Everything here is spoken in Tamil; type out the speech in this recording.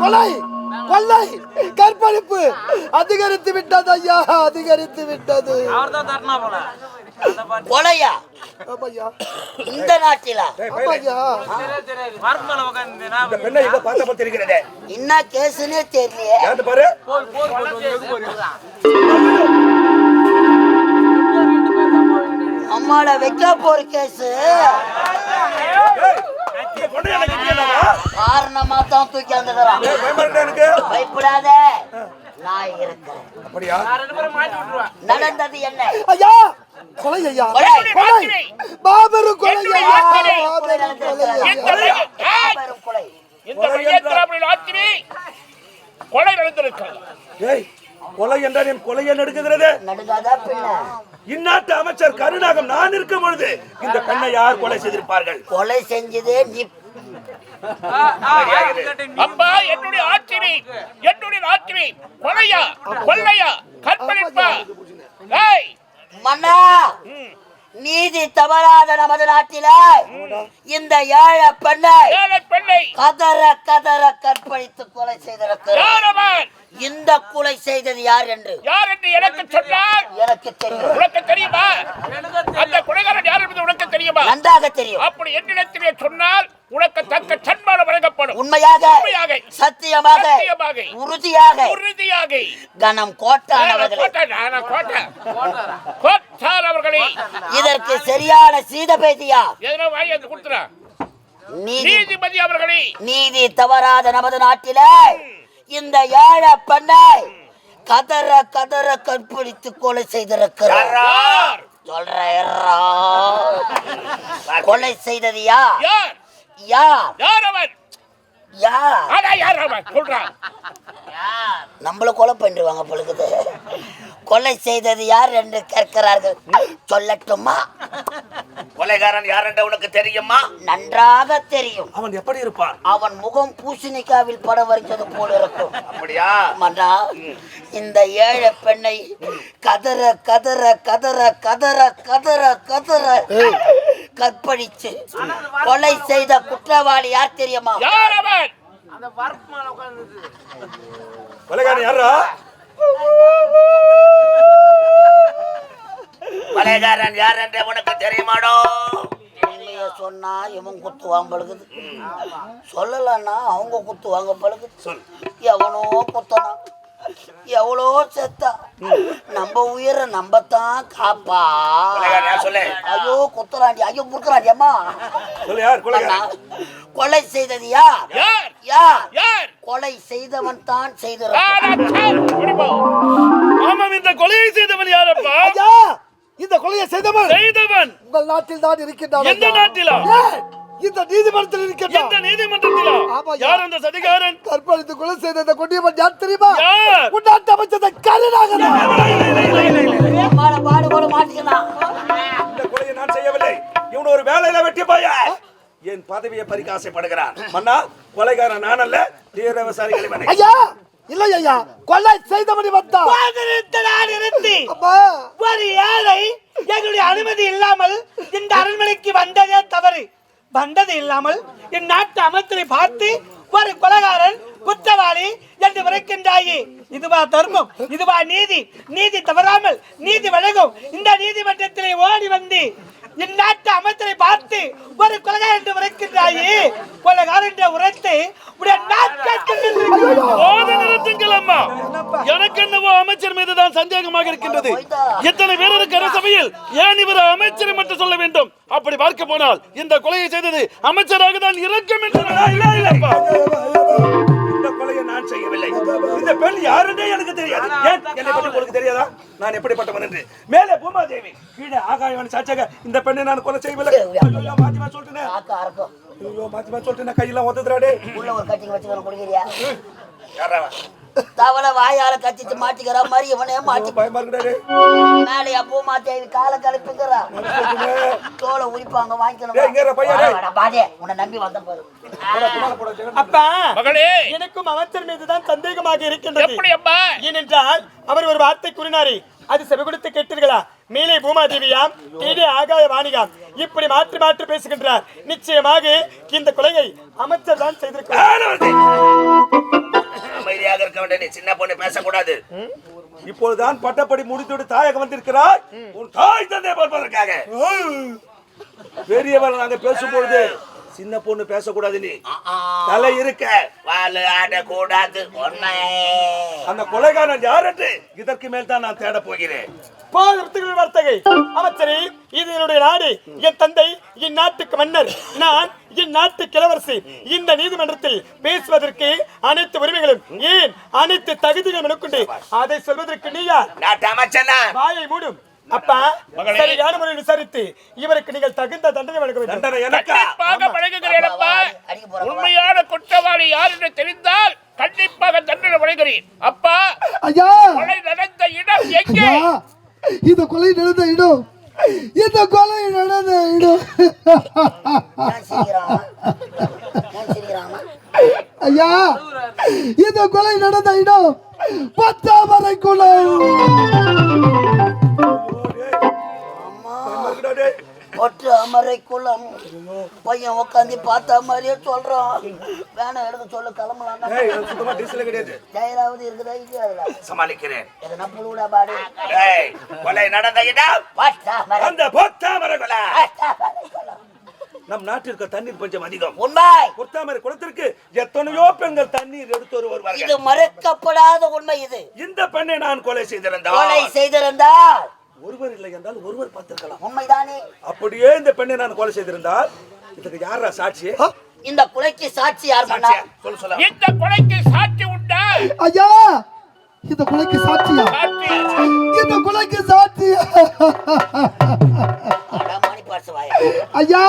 கொலை கொள்ளை கற்பழிப்பு. அதிகரித்து விட்டது ஐயா அதிகரித்து விட்டது. கொலையா? இந்த நாட்டிலா? ஆமாய்யா. தெரியாது மரத்து அம்மாட வைக்க போற கேஸ்? காரணமா தான் தூக்கி வந்துக்கிறான் எனக்கு? பயப்படாத. நான் இருக்கிறேன். நடந்தது என்ன? ஐயா கொலை ஐயா. கொலை. கொலை. மாபெரும் கொலை ஐயா. கொலை கொலை. கொலை. இந்த கொலை நடந்திருக்கிறது. கொலை என்றால் என் கொலையை நடுக்குகிறது நடுங்காதா பின்ன? இந்நாட்டு அமைச்சர் கருணாகம் நான் இருக்கும் பொழுது இந்த பெண்ணை யார் கொலை செய்திருப்பார்கள். கொலை செஞ்சதே நீ அப்பா என்னுடைய ஆட்சி என்னுடைய ஆட்சி கொலையா கொள்ளையா கற்பழிப்பா? ஏய்! மன்னா! நீதி தவறாத நமது நாட்டில. இந்த ஏழை பெண்ணை ஏழை பெண்ணை கதற கதற கற்பழித்து கொலை செய்திருக்கிறார். யார் அவன் இந்த கொலை செய்தது யார் என்று? யார் என்று எனக்கு சொன்னால்? எனக்கு தெரியும். உனக்கு தெரியுமா? அந்த கொலைகாரன் யார் என்பது உனக்கு தெரியுமா? நன்றாக தெரியும். அப்படி என்னிடத்திலே சொன்னால் உனக்கு தக்க சன்மானம் வழங்கப்படும். உண்மையாக உண்மையாக. சத்தியமாக சத்தியமாக. உறுதியாக. உறுதியாக. கனம் கோட்டை நானா கோட்டை. அவர்களே. இதற்கு சரியான சீத எதனா கொடுத்துறா. நீதி நீதிபதி அவர்களே. நீதி தவறாத நமது நாட்டில இந்த ஏழை பெண்ணை கதற கதற கற்பழித்து கொலை செய்திருக்கிறார். யார்? சொல்றேன் கொலை செய்தது யார்? யார் அவன்? யார்? ஆனா யார் அவன்? சொல்றான் நம்மள கொலை பண்ணிடுவாங்க பொழுது. கொலை செய்தது யார் என்று கேட்கிறார்கள். சொல்லட்டுமா? கொலைகாரன் யார் என்று உனக்கு தெரியுமா? நன்றாக தெரியும். அவன் எப்படி இருப்பான்? அவன் முகம் பூசணிக்காவில் படம் வரைஞ்சது போல இருக்கும். அப்படியா? மன்னா இந்த ஏழை பெண்ணை கதற கதற கதற கதற கதற கதற. கற்பழிச்சு கொலை செய்த குற்றவாளி யார் தெரியுமா? யார் அவன்? அந்த மரத்து மேல உட்காந்து கொலைகாரன் யாரா கொலைகாரன் யார் என்று உனக்கு தெரியுமாடோ? சொன்னா இவன் குத்துவான் பழுகுது சொல்லலன்னா அவங்க குத்துவாங்க பழுகுது சொல். எவனோ குத்தனான் எவ்வளோ செத்தா? நம்ம உயிரை நம்பத்தான் காப்பா. சொல்லு. ஐயோ குத்துறாண்டி ஐயோ முறுக்குறாண்டி அம்மா. கொலை செய்தது யார்? யார்? கொலை செய்தவன் தான். முடிப்போ. ஆமாம் இந்த கொலையை செய்தவன் யாரப்பா? இந்த கொலையை செய்தவன். செய்தவன். உங்கள் நாட்டில் தான் இருக்கின்றான் எந்த. நாட்டிலா? இந்த நீதிமன்றத்தில் இருக்கின்றான் எந்த நீதிமன்றத்திலா? ஆமா, யார் அந்த சதிகாரன்? கற்பழித்து கொலை செய்த இந்த கொடியவன் யார் தெரியுமா? யார்? உன்னாட்டு அமைச்சர் கருணாகரன். பாடு மாட்டிக்கலாம் இந்த கொலையை நான் செய்யவில்லை. இவன் ஒரு வேலையில வெட்டி போய? என் பதவியை பறிக்க ஆசைப்படுகிறான் மன்னா கொலைகாரன் நான் அல்ல தீர விவசாயிகள் ஐயா இல்லை ஐயா கொலை செய்தவனி வந்தான். ஒரு ஏழை எங்களுடைய அனுமதி இல்லாமல் இந்த அரண்மனைக்கு வந்ததே தவறு. வந்தது இல்லாமல் இந்நாட்டு அமைச்சரை பார்த்து ஒரு கொலகாரன் குற்றவாளி என்று விரைக்கின்றாயே இதுவா தர்மம் இதுவா நீதி. நீதி தவறாமல் நீதி வழங்கும். இந்த நீதிமன்றத்திலே ஓடி வந்து இந்நாட்டு அமைச்சரை பார்த்து ஒரு கொலகாரன் என்று உரைக்கின்றாயே கொலகாரன் என்று உரைத்து உடைய நாட்கள் போது நிறுத்துங்கள் அம்மா. எனக்கு என்னவோ அமைச்சர் மீதுதான் சந்தேகமாக இருக்கின்றது. இத்தனை பேர் இருக்கிற சபையில் ஏன் இவர் அமைச்சரை மட்டும் சொல்ல வேண்டும்? அப்படி பார்க்க போனால் இந்த கொலையை செய்தது அமைச்சராக தான் இருக்கும் என்று கொலையை நான் செய்யவில்லை. இந்த பெண் யாருன்னே எனக்கு தெரியாது. ஏன் என்னை பற்றி உங்களுக்கு தெரியாதா? நான் எப்படிப்பட்டவன் என்று. மேலே பூமாதேவி கீழே ஆகாயவன் சாட்சாக இந்த பெண்ணை நான் கொலை செய்யவில்லை. ஐயோ, மாத்திமா சொல்லிட்டேன். ஐயோ மாத்திமா சொல்லிட்டேன் கையெல்லாம் ஒத்துறாடே உள்ள ஒரு கட்டிங் வச்சுக்கணும் குடிக்கிறியா? யாரா? தவளை வாயால கத்திட்டு மாட்டிக்கிற மாதிரி இவனே மாட்டி பயமா இருக்குடா மேலே பூ மாத்தி காலை கலப்புக்கிறா டேய். தோலை உரிப்பாங்க. வாங்கிக்கணும் பாதே உன்னை நம்பி வந்த பாரு அப்பா மகளே. எனக்கும் அமைச்சர் மீதுதான் சந்தேகமாக இருக்கின்றது. ஏனென்றால் அவர் ஒரு வார்த்தை கூறினாரே. அது செவி கொடுத்து கேட்டீர்களா? மேலே பூமாதேவியாம் கீழே ஆகாய வாணிகாம் இப்படி மாற்றி மாற்றி பேசுகின்றார். நிச்சயமாக இந்த கொலையை அமைச்சர் தான் செய்திருக்கிறார் அமைதியாக இருக்க வேண்டிய நீ சின்ன பொண்ணு பேசக்கூடாது. இப்பொழுதுதான் பட்டப்படி முடித்துவிட்டு தாயகம் வந்திருக்கிறாய். உன் தாய் தந்தை பார்ப்பதற்காக. பெரியவர் நாங்க பேசும் பொழுது சின்ன பொண்ணு பேசக்கூடாது நீ. தலை இருக்க. வாழ ஆடக்கூடாது அந்த கொலைகாரன் யார் என்று இதற்கு மேல் தான் நான் தேட போகிறேன். போதத்துகள் வார்த்தகை. அமைச்சரே இது என்னுடைய நாடு. என் தந்தை என் நாட்டுக்கு மன்னர். நான் என் நாட்டு கிழவரசி இந்த நீதிமன்றத்தில் பேசுவதற்கு அனைத்து உரிமைகளும் ஏன் அனைத்து தகுதிகளும் எனக்குண்டு? அதை சொல்வதற்கு நீ யார்? வாயை மூடும். அப்பா சரியான முறையில் விசாரித்து இவருக்கு நீங்கள் தகுந்த தண்டனை வழங்க வேண்டும். தண்டனை உண்மையான குற்றவாளி யார் என்று தெரிந்தால் கண்டிப்பாக தண்டனை வழங்குகிறேன். அப்பா ஐயா! கொலை நடந்த இடம் எங்கே? இந்த கொலை நடந்த இடம். இந்த கொலை நடந்த இடம். ஐயா இந்த கொலை நடந்த இடம் பத்தாமரை கொலை ஒற்று அமரை குளம். பையன் உட்காந்து பார்த்த மாதிரியே சொல்றான். வேணாம் எடுக்க சொல்ல கிளம்பலாம். கிடையாது. இருக்குதா இது சமாளிக்கிறேன். எதனா புழுவிடா பாடு. கொலை நடந்த இடம்? அந்த பொத்தாமரை கொலை. நம் நாட்டிற்கு தண்ணீர் பஞ்சம் அதிகம். உண்மை. பொத்தாமரை குளத்திற்கு எத்தனையோ பெண்கள் தண்ணீர் எடுத்து இது வருவார்கள் மறுக்கப்படாத உண்மை இது. இந்த பெண்ணை நான் கொலை கொலை செய்திருந்தால் செய்திருந்தால். ஒருவர் இல்லை என்றால் ஒருவர் பார்த்திருக்கலாம். உண்மைதானே? அப்படியே இந்த பெண்ணை நான் கொலை செய்திருந்தால் இதுக்கு யாரா சாட்சி? இந்த கொலைக்கு சாட்சி யார் பண்ணா? சொல்ல சொல்ல. இந்த கொலைக்கு சாட்சி உண்டா? ஐயா இந்த கொலைக்கு சாட்சியா? சாட்சி. இந்த கொலைக்கு சாட்சியா? அட மாணி பாட்சு வாயா ஐயா!